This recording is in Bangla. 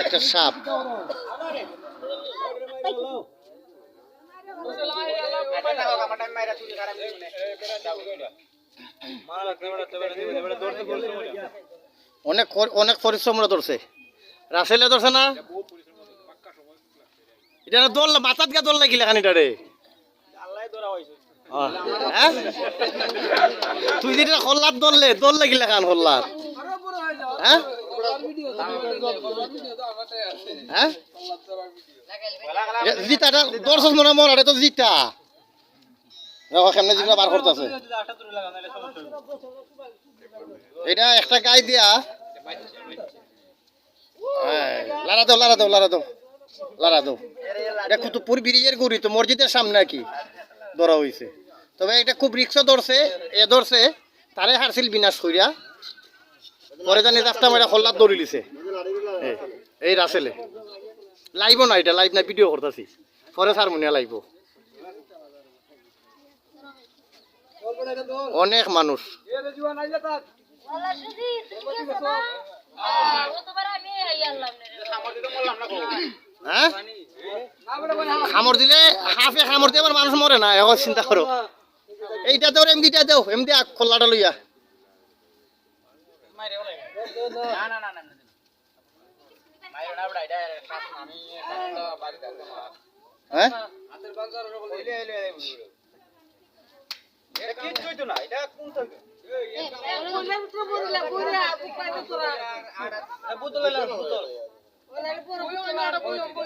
একটা সাপ। অনেক অনেক পরিশ্রম ধরছে। রাসেলে ধরছে না? এটা দোল মাথাত গা দোল লাগিলে খানিটা রে। হ্যাঁ? তুই যেটা হল্লার দললে দোল লাগিলে খান হল্লার হ্যাঁ? হ্যাঁ? তো এটা একটা গাই দিয়া। গুড়ি, তো মসজিদের সামনে কি ধরা হয়েছে তবে এটা খুব রিক্সা ধরছে, এ ধরছে, তারে হারছিল বিনাশ করিয়া পরে জানি রাস্তা মেরা খোল্লার দৌড়ি লিছে। এই, রাসেলে। লাইভ না এটা লাইভ না ভিডিও করতেছি। পরে হারমোনিয়া লাইভ অনেক মানুষ। হ্যাঁ? খামর দিলে হাফে খামর দিয়ে আবার মানুষ মরে না এখন চিন্তা করো। এইটা দেও এমদিটা দেও এমদি খোল্লাটা লইয়া। হ্যাঁ? বইলা